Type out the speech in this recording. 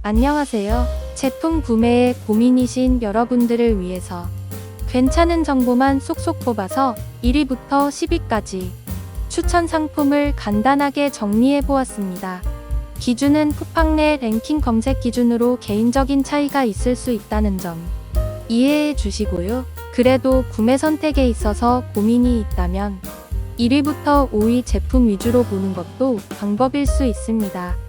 안녕하세요. 제품 구매에 고민이신 여러분들을 위해서 괜찮은 정보만 쏙쏙 뽑아서 1위부터 10위까지 추천 상품을 간단하게 정리해 보았습니다. 기준은 쿠팡 내 랭킹 검색 기준으로 개인적인 차이가 있을 수 있다는 점 이해해 주시고요. 그래도 구매 선택에 있어서 고민이 있다면 1위부터 5위 제품 위주로 보는 것도 방법일 수 있습니다.